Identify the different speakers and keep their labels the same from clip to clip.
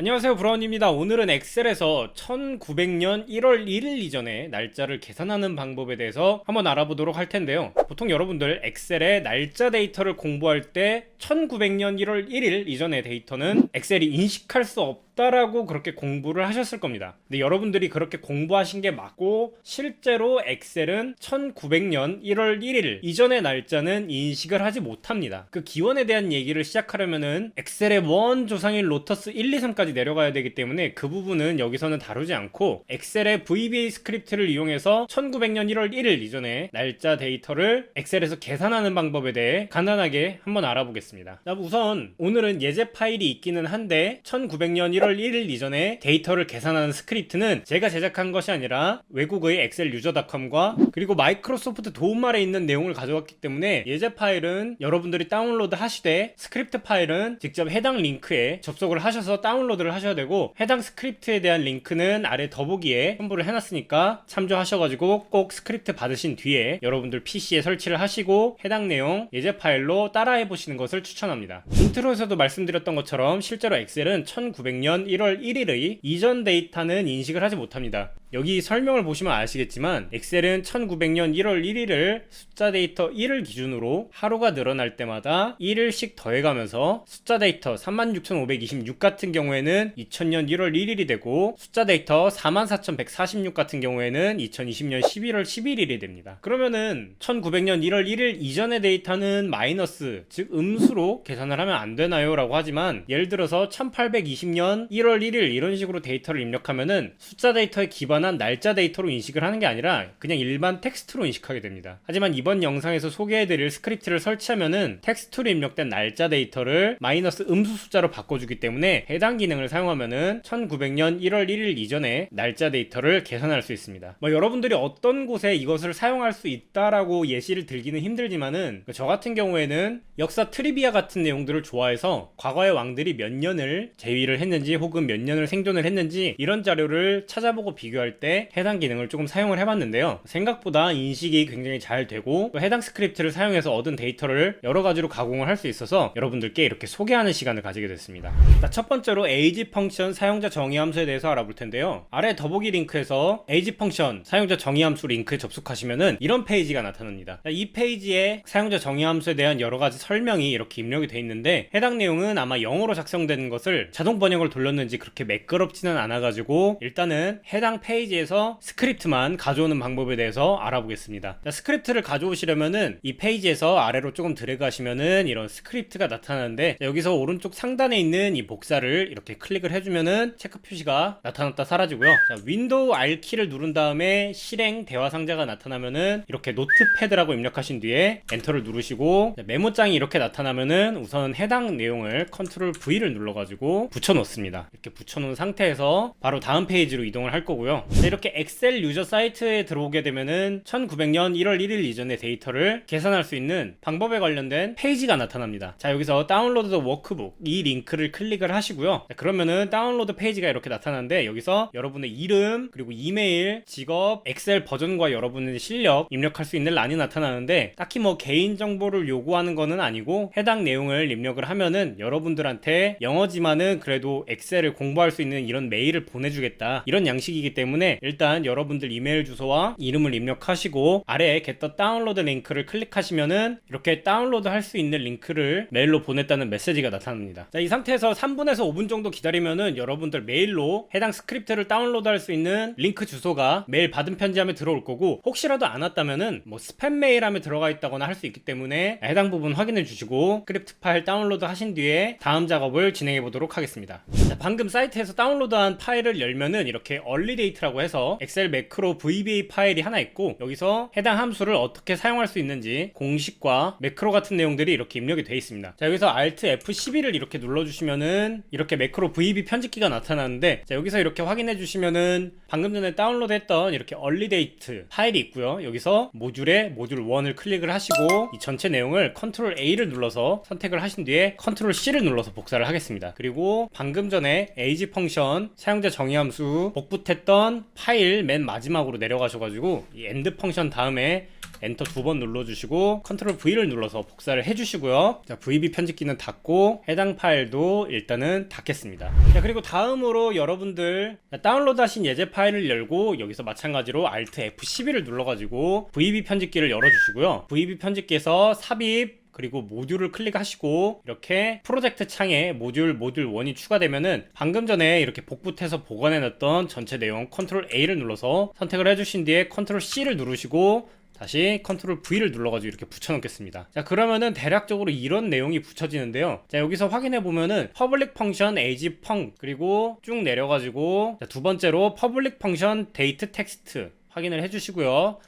Speaker 1: 안녕하세요 브라운입니다. 오늘은 엑셀에서 1900년 1월 1일 이전에 날짜를 계산하는 방법에 대해서 한번 알아보도록 할 텐데요. 보통 여러분들 엑셀에 날짜 데이터를 공부할 때 1900년 1월 1일 이전의 데이터는 엑셀이 인식할 수 없다 라고 그렇게 공부를 하셨을 겁니다 근데 여러분들이 그렇게 공부하신 게 맞고 실제로 엑셀은 1900년 1월 1일 이전의 날짜는 인식을 하지 못합니다 그 기원에 대한 얘기를 시작하려면은 엑셀의 원 조상인 로터스 1, 2, 3까지 내려가야 되기 때문에 그 부분은 여기서는 다루지 않고 엑셀의 VBA 스크립트를 이용해서 1900년 1월 1일 이전에 날짜 데이터를 엑셀에서 계산하는 방법에 대해 간단하게 한번 알아보겠습니다. 자, 우선 오늘은 예제 파일이 있기는 한데 1900년 1월 1일 이전에 데이터를 계산하는 스크립트는 제가 제작한 것이 아니라 외국의 엑셀 유저닷컴과 그리고 마이크로소프트 도움말에 있는 내용을 가져왔기 때문에 예제 파일은 여러분들이 다운로드 하시되 스크립트 파일은 직접 해당 링크에 접속을 하셔서 다운로드를 하셔야 되고 해당 스크립트에 대한 링크는 아래 더보기에 첨부를 해놨으니까 참조하셔가지고 꼭 스크립트 받으신 뒤에 여러분들 PC에 설치를 하시고 해당 내용 예제 파일로 따라해 보시는 것을 추천합니다. 인트로에서도 말씀드렸던 것처럼 실제로 엑셀은 1900년 1월 1일의 이전 데이터는 인식을 하지 못합니다. 여기 설명을 보시면 아시겠지만 엑셀은 1900년 1월 1일을 숫자 데이터 1을 기준으로 하루가 늘어날 때마다 1일씩 더해가면서 숫자 데이터 36,526 같은 경우에는 2000년 1월 1일이 되고 숫자 데이터 44,146 같은 경우에는 2020년 11월 11일이 됩니다. 그러면은 1900년 1월 1일 이전의 데이터는 마이너스 즉 음수로 계산을 하면 안 되나요? 라고 하지만 예를 들어서 1820년 1월 1일 이런 식으로 데이터를 입력하면은 숫자 데이터에 기반 한 날짜 데이터로 인식을 하는 게 아니라 그냥 일반 텍스트로 인식하게 됩니다. 하지만 이번 영상에서 소개해드릴 스크립트를 설치하면은 텍스트로 입력된 날짜 데이터를 마이너스 음수 숫자로 바꿔주기 때문에 해당 기능을 사용하면은 1900년 1월 1일 이전에 날짜 데이터를 계산할 수 있습니다. 뭐 여러분들이 어떤 곳에 이것을 사용할 수 있다라고 예시를 들기는 힘들지만은 저 같은 경우에는 역사 트리비아 같은 내용들을 좋아해서 과거의 왕들이 몇 년을 재위를 했는지 혹은 몇 년을 생존을 했는지 이런 자료를 찾아보고 비교할 때 해당 기능을 조금 사용을 해봤는데요. 생각보다 인식이 굉장히 잘 되고 또 해당 스크립트를 사용해서 얻은 데이터를 여러 가지로 가공을 할 수 있어서 여러분들께 이렇게 소개하는 시간을 가지게 됐습니다. 자, 첫 번째로 age 펑션 사용자 정의 함수에 대해서 알아볼 텐데요. 아래 더보기 링크에서 age 펑션 사용자 정의 함수 링크에 접속하시면은 이런 페이지가 나타납니다. 자, 이 페이지에 사용자 정의 함수에 대한 여러 가지 설명이 이렇게 입력이 돼 있는데 해당 내용은 아마 영어로 작성된 것을 자동 번역을 돌렸는지 그렇게 매끄럽지는 않아가지고 일단은 해당 페이지 에서 스크립트만 가져오는 방법에 대해서 알아보겠습니다. 자, 스크립트를 가져오시려면은 이 페이지에서 아래로 조금 드래그 하시면은 이런 스크립트가 나타나는데 자, 여기서 오른쪽 상단에 있는 이 복사를 이렇게 클릭을 해주면은 체크 표시가 나타났다 사라지고요. 자, 윈도우 R 키를 누른 다음에 실행 대화 상자가 나타나면은 이렇게 노트패드라고 입력하신 뒤에 엔터를 누르시고 자, 메모장이 이렇게 나타나면은 우선 해당 내용을 컨트롤 V를 눌러가지고 붙여놓습니다. 이렇게 붙여놓은 상태에서 바로 다음 페이지로 이동을 할 거고요. 자, 이렇게 엑셀 유저 사이트에 들어오게 되면은 1900년 1월 1일 이전의 데이터를 계산할 수 있는 방법에 관련된 페이지가 나타납니다. 자 여기서 다운로드 워크북 이 링크를 클릭을 하시고요. 자, 그러면은 다운로드 페이지가 이렇게 나타나는데 여기서 여러분의 이름 그리고 이메일, 직업, 엑셀 버전과 여러분의 실력 입력할 수 있는 란이 나타나는데 딱히 뭐 개인 정보를 요구하는 거는 아니고 해당 내용을 입력을 하면은 여러분들한테 영어지만은 그래도 엑셀을 공부할 수 있는 이런 메일을 보내주겠다 이런 양식이기 때문에 일단 여러분들 이메일 주소와 이름을 입력하시고 아래에 get download 링크를 클릭하시면은 이렇게 다운로드 할 수 있는 링크를 메일로 보냈다는 메시지가 나타납니다. 자, 이 상태에서 3분에서 5분 정도 기다리면은 여러분들 메일로 해당 스크립트를 다운로드 할 수 있는 링크 주소가 메일 받은 편지함에 들어올 거고 혹시라도 안 왔다면은 뭐 스팸 메일함에 들어가 있다거나 할 수 있기 때문에 해당 부분 확인해 주시고 스크립트 파일 다운로드 하신 뒤에 다음 작업을 진행해 보도록 하겠습니다. 자, 방금 사이트에서 다운로드한 파일을 열면은 이렇게 얼리 데이트라고 해서 엑셀 매크로 VBA 파일이 하나 있고 여기서 해당 함수를 어떻게 사용할 수 있는지 공식과 매크로 같은 내용들이 이렇게 입력이 되어 있습니다. 자, 여기서 Alt F11을 이렇게 눌러주시면은 이렇게 매크로 VB 편집기가 나타나는데 자, 여기서 이렇게 확인해 주시면은 방금 전에 다운로드 했던 이렇게 얼리 데이트 파일이 있고요. 여기서 모듈에 모듈 1을 클릭을 하시고 이 전체 내용을 컨트롤 A를 눌러서 선택을 하신 뒤에 컨트롤 C를 눌러서 복사를 하겠습니다. 그리고 방금 전에 age 펑션 사용자 정의 함수 복붙했던 펑션 파일 맨 마지막으로 내려가셔가지고 이 엔드 펑션 다음에 엔터 두 번 눌러주시고 컨트롤 V를 눌러서 복사를 해주시고요. 자, VB 편집기는 닫고 해당 파일도 일단은 닫겠습니다. 자, 그리고 다음으로 여러분들 다운로드 하신 예제 파일을 열고 여기서 마찬가지로 Alt F12를 눌러가지고 VB 편집기를 열어주시고요. VB 편집기에서 삽입 그리고 모듈을 클릭하시고 이렇게 프로젝트 창에 모듈 모듈 1이 추가되면은 방금 전에 이렇게 복붙해서 보관해 놨던 전체 내용 컨트롤 A를 눌러서 선택을 해주신 뒤에 컨트롤 C를 누르시고 다시 컨트롤 V를 눌러가지고 이렇게 붙여놓겠습니다. 자 그러면은 대략적으로 이런 내용이 붙여지는데요. 자 여기서 확인해 보면은 퍼블릭 펑션 age 펑 그리고 쭉 내려가지고 자, 두 번째로 퍼블릭 펑션 데이트 텍스트 확인을 해주시고요.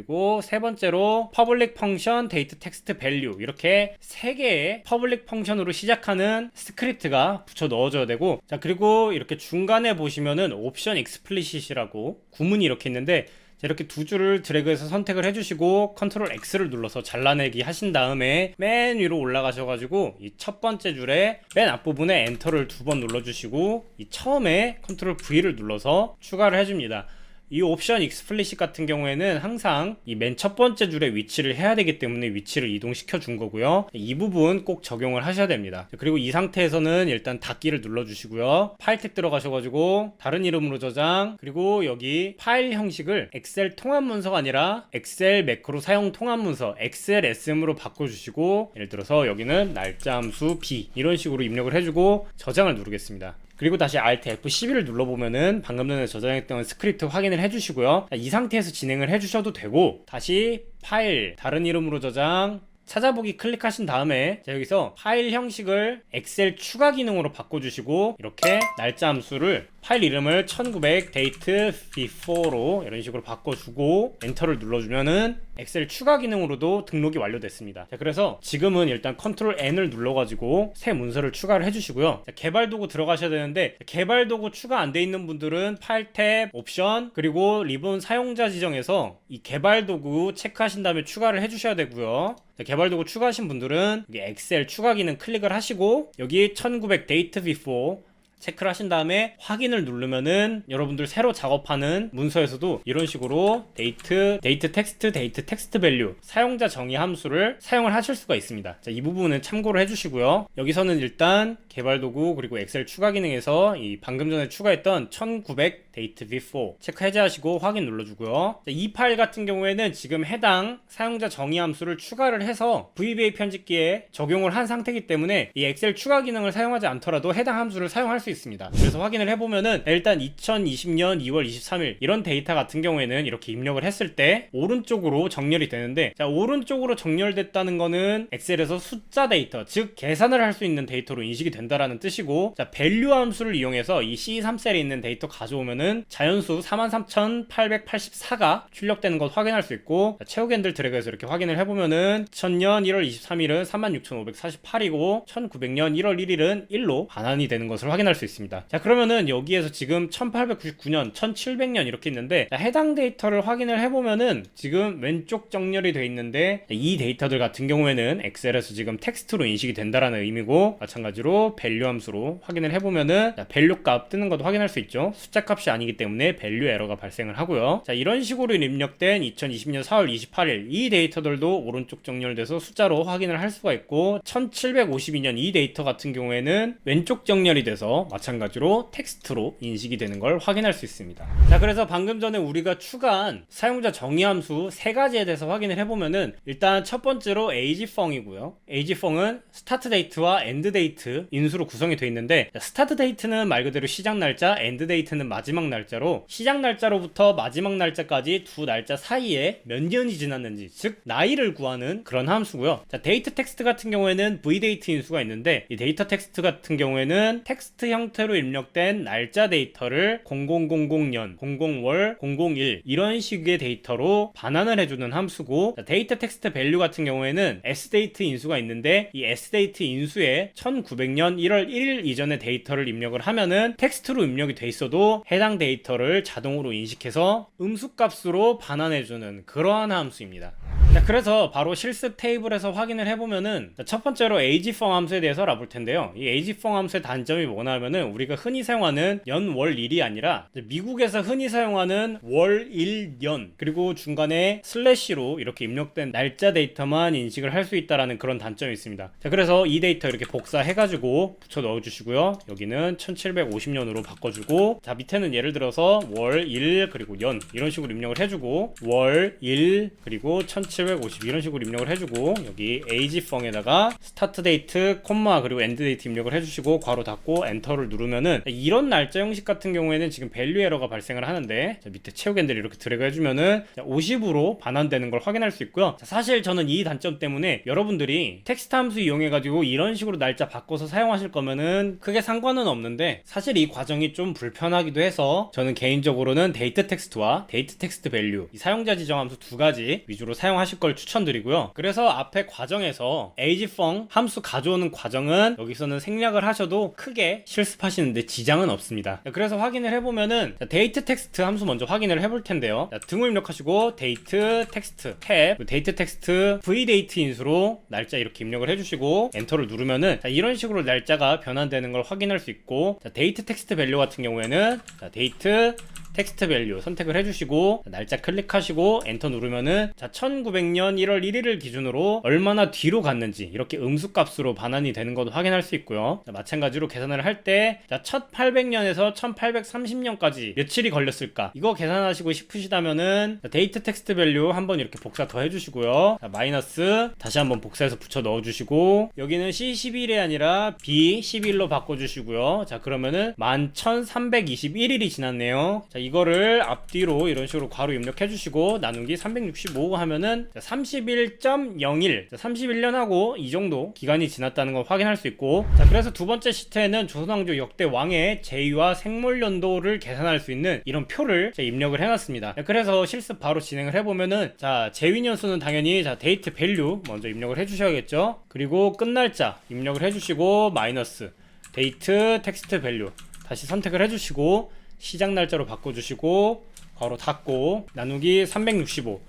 Speaker 1: 그리고 세 번째로 퍼블릭 펑션 데이트 텍스트 밸류 이렇게 세 개의 퍼블릭 펑션으로 시작하는 스크립트가 붙여 넣어줘야 되고 자 그리고 이렇게 중간에 보시면은 옵션 익스플리시이라고 구문이 이렇게 있는데 자, 이렇게 두 줄을 드래그해서 선택을 해주시고 컨트롤 X를 눌러서 잘라내기 하신 다음에 맨 위로 올라가셔가지고 이 첫 번째 줄에 맨 앞부분에 엔터를 두 번 눌러주시고 이 처음에 컨트롤 V를 눌러서 추가를 해줍니다. 이 옵션 익스플리시 같은 경우에는 항상 이 맨 첫 번째 줄에 위치를 해야 되기 때문에 위치를 이동시켜 준 거고요. 이 부분 꼭 적용을 하셔야 됩니다. 그리고 이 상태에서는 일단 닫기를 눌러 주시고요. 파일 탭 들어가셔가지고 다른 이름으로 저장 그리고 여기 파일 형식을 엑셀 통합 문서가 아니라 엑셀 매크로 사용 통합 문서 엑셀 SM으로 바꿔주시고 예를 들어서 여기는 날짜 함수 B 이런 식으로 입력을 해주고 저장을 누르겠습니다. 그리고 다시 Alt F12를 눌러보면은 방금 전에 저장했던 스크립트 확인을 해주시고요. 이 상태에서 진행을 해주셔도 되고 다시 파일 다른 이름으로 저장 찾아보기 클릭하신 다음에 자 여기서 파일 형식을 엑셀 추가 기능으로 바꿔주시고 이렇게 날짜 함수를 파일 이름을 1900 date before로 이런 식으로 바꿔주고 엔터를 눌러주면은 엑셀 추가 기능으로도 등록이 완료됐습니다. 자, 그래서 지금은 일단 컨트롤 N을 눌러가지고 새 문서를 추가를 해주시고요. 자, 개발 도구 들어가셔야 되는데 개발 도구 추가 안 돼 있는 분들은 파일 탭, 옵션 그리고 리본 사용자 지정에서 이 개발 도구 체크하신 다음에 추가를 해주셔야 되고요. 자, 개발 도구 추가하신 분들은 엑셀 추가 기능 클릭을 하시고 여기 1900 date before 체크를 하신 다음에 확인을 누르면은 여러분들 새로 작업하는 문서에서도 이런 식으로 데이트, 데이트 텍스트, 데이트 텍스트 밸류 사용자 정의 함수를 사용을 하실 수가 있습니다. 자, 이 부분은 참고를 해주시고요. 여기서는 일단 개발 도구 그리고 엑셀 추가 기능에서 이 방금 전에 추가했던 1900 데이트 before 체크 해제하시고 확인 눌러주고요. 자, 이 파일 같은 경우에는 지금 해당 사용자 정의 함수를 추가를 해서 VBA 편집기에 적용을 한 상태이기 때문에 이 엑셀 추가 기능을 사용하지 않더라도 해당 함수를 사용할 수 있습니다. 그래서 확인을 해보면은 일단 2020년 2월 23일 이런 데이터 같은 경우에는 이렇게 입력을 했을 때 오른쪽으로 정렬이 되는데 자 오른쪽으로 정렬됐다는 거는 엑셀에서 숫자 데이터 즉 계산을 할 수 있는 데이터로 인식이 된다라는 뜻이고 자 밸류 함수를 이용해서 이 C3셀에 있는 데이터 가져오면은 자연수 43,884가 출력되는 것 확인할 수 있고 핸들 드래그해서 이렇게 확인을 해보면은 2000년 1월 23일은 36,548이고 1900년 1월 1일은 1로 반환이 되는 것을 확인할 수 있습니다. 자 그러면은 여기에서 지금 1899년, 1700년 이렇게 있는데 자, 해당 데이터를 확인을 해보면은 지금 왼쪽 정렬이 돼 있는데 자, 이 데이터들 같은 경우에는 엑셀에서 지금 텍스트로 인식이 된다라는 의미고 마찬가지로 밸류 함수로 확인을 해보면은 자, 밸류 값 뜨는 것도 확인할 수 있죠. 숫자 값이 아니기 때문에 밸류 에러가 발생을 하고요. 자 이런 식으로 입력된 2020년 4월 28일 이 데이터들도 오른쪽 정렬돼서 숫자로 확인을 할 수가 있고 1752년 이 데이터 같은 경우에는 왼쪽 정렬이 돼서 마찬가지로 텍스트로 인식이 되는 걸 확인할 수 있습니다. 자, 그래서 방금 전에 우리가 추가한 사용자 정의 함수 세 가지에 대해서 확인을 해보면은 일단 첫 번째로 age펑이고요. age펑은 스타트 데이트와 엔드 데이트 인수로 구성이 되어 있는데 스타트 데이트는 말 그대로 시작 날짜, 엔드 데이트는 마지막 날짜로 시작 날짜로부터 마지막 날짜까지 두 날짜 사이에 몇 년이 지났는지 즉 나이를 구하는 그런 함수고요. 자, 데이트 텍스트 같은 경우에는 vdate 인수가 있는데 이 데이터 텍스트 같은 경우에는 텍스트 형태로 입력된 날짜 데이터를 0000년, 00월, 001 이런 식의 데이터로 반환을 해주는 함수고 자, 데이터 텍스트 밸류 같은 경우에는 sdate 인수가 있는데 이 sdate 인수에 1900년 1월 1일 이전의 데이터를 입력을 하면은 텍스트로 입력이 돼 있어도 해당 데이터를 자동으로 인식해서 음수 값으로 반환해주는 그러한 함수입니다. 자, 그래서 바로 실습 테이블에서 확인을 해보면은 자, 첫 번째로 age펑 함수에 대해서 알아볼 텐데요. 이 age펑 함수의 단점이 뭐냐면은 우리가 흔히 사용하는 연, 월, 일이 아니라 미국에서 흔히 사용하는 월, 일, 연 그리고 중간에 슬래시로 이렇게 입력된 날짜 데이터만 인식을 할 수 있다라는 그런 단점이 있습니다. 자, 그래서 이 데이터 이렇게 복사해가지고 붙여 넣어주시고요. 여기는 1750년으로 바꿔주고 자 밑에는 예를 들어서 월, 일 그리고 연 이런 식으로 입력을 해주고 월, 일 그리고 1750 이런 식으로 입력을 해주고 여기 age펑에다가 스타트 데이트 콤마 그리고 데이트 입력을 해주시고 괄호 닫고 엔터를 누르면은 이런 날짜 형식 같은 경우에는 지금 밸류 에러가 발생을 하는데 자, 밑에 채우겐들 이렇게 드래그 해주면은 50으로 반환되는 걸 확인할 수 있고요. 자, 사실 저는 이 단점 때문에 여러분들이 텍스트 함수 이용해 가지고 이런 식으로 날짜 바꿔서 사용하실 거면은 크게 상관은 없는데 사실 이 과정이 좀 불편하기도 해서 저는 개인적으로는 데이트 텍스트와 데이트 텍스트 밸류 이 사용자 지정 함수 두 가지 위주로 사용하 실 걸 추천드리고요. 그래서 앞에 과정에서 age펑 함수 가져오는 과정은 여기서는 생략을 하셔도 크게 실습하시는데 지장은 없습니다. 자, 그래서 확인을 해보면은 자, 데이트 텍스트 함수 먼저 확인을 해볼 텐데요. 자, 등호 입력하시고 데이트 텍스트 탭 데이트 텍스트 vdate 인수로 날짜 이렇게 입력을 해주시고 엔터를 누르면은 자, 이런 식으로 날짜가 변환되는 걸 확인할 수 있고 자, 데이트 텍스트 밸류 같은 경우에는 자, 데이트 텍스트 밸류 선택을 해주시고 날짜 클릭하시고 엔터 누르면은 자 1900년 1월 1일을 기준으로 얼마나 뒤로 갔는지 이렇게 음수값으로 반환이 되는 것도 확인할 수 있고요. 자, 마찬가지로 계산을 할 때 자 1800년에서 1830년까지 며칠이 걸렸을까? 이거 계산하시고 싶으시다면은 자, 데이트 텍스트 밸류 한번 이렇게 복사 더 해주시고요. 자, 마이너스 다시 한번 복사해서 붙여 넣어주시고 여기는 C11이 아니라 B11로 바꿔주시고요. 자 그러면은 11321일이 지났네요. 자 이거를 앞뒤로 이런 식으로 괄호 입력해 주시고 나누기 365 하면은 31.01 31년하고 이 정도 기간이 지났다는 걸 확인할 수 있고. 자 그래서 두 번째 시트에는 조선왕조 역대 왕의 제위와 생물 연도를 계산할 수 있는 이런 표를 입력을 해놨습니다. 자, 그래서 실습 바로 진행을 해보면은 자 제위 년수는 당연히 자 데이트 밸류 먼저 입력을 해주셔야겠죠. 그리고 끝날짜 입력을 해주시고 마이너스 데이트 텍스트 밸류 다시 선택을 해주시고 시작 날짜로 바꿔주시고 괄호 닫고 나누기 365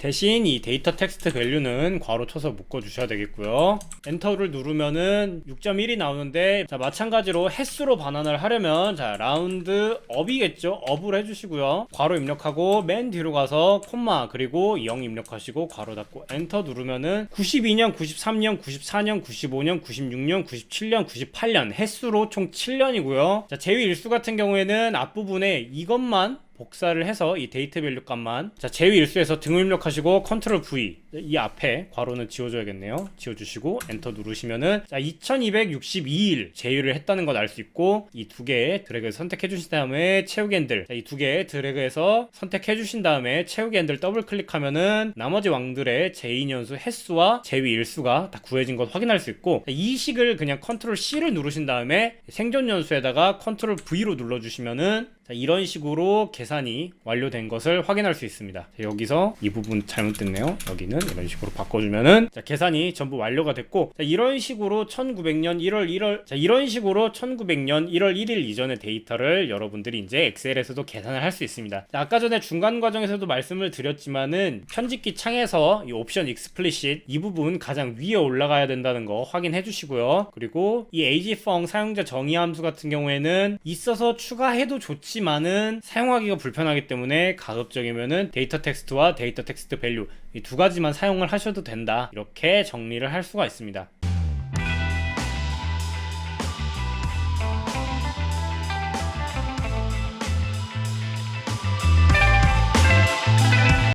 Speaker 1: 대신 이 데이터 텍스트 밸류는 괄호 쳐서 묶어 주셔야 되겠고요. 엔터를 누르면은 6.1이 나오는데 자 마찬가지로 횟수로 반환을 하려면 자 라운드 업이겠죠? 업을 해주시고요. 괄호 입력하고 맨 뒤로 가서 콤마 그리고 0 입력하시고 괄호 닫고 엔터 누르면은 92년 93년 94년 95년 96년 97년 98년 횟수로 총 7년이고요. 자 제위 일수 같은 경우에는 앞부분에 이것만 복사를 해서 이 데이트 밸류 값만 자 제위 일수에서 등을 입력하시고 컨트롤 V 이 앞에 괄호는 지워줘야겠네요. 지워주시고 엔터 누르시면은 자 2262일 제위를 했다는 걸 알 수 있고 이 두개 드래그 선택해 주신 다음에 채우기 핸들 이 두개 드래그해서 선택해 주신 다음에 채우기 핸들 더블 클릭하면은 나머지 왕들의 제인 연수 횟수와 제위 일수가 다 구해진 것 확인할 수 있고 자, 이 식을 그냥 컨트롤 C를 누르신 다음에 생존 연수에다가 컨트롤 V로 눌러주시면은 자, 이런 식으로 계산이 완료된 것을 확인할 수 있습니다. 자, 여기서 이 부분 잘못됐네요. 여기는 이런 식으로 바꿔주면은 자, 계산이 전부 완료가 됐고 자, 이런 식으로 1900년 1월 1월 자, 이런 식으로 1900년 1월 1일 이전의 데이터를 여러분들이 이제 엑셀에서도 계산을 할 수 있습니다. 자, 아까 전에 중간 과정에서도 말씀을 드렸지만은 편집기 창에서 이 옵션 익스플리시 이 부분 가장 위에 올라가야 된다는 거 확인해 주시고요. 그리고 이 age펑 사용자 정의 함수 같은 경우에는 있어서 추가해도 좋지 하지만은 사용하기가 불편하기 때문에 가급적이면은 데이터 텍스트와 데이터 텍스트 밸류 이 두 가지만 사용을 하셔도 된다. 이렇게 정리를 할 수가 있습니다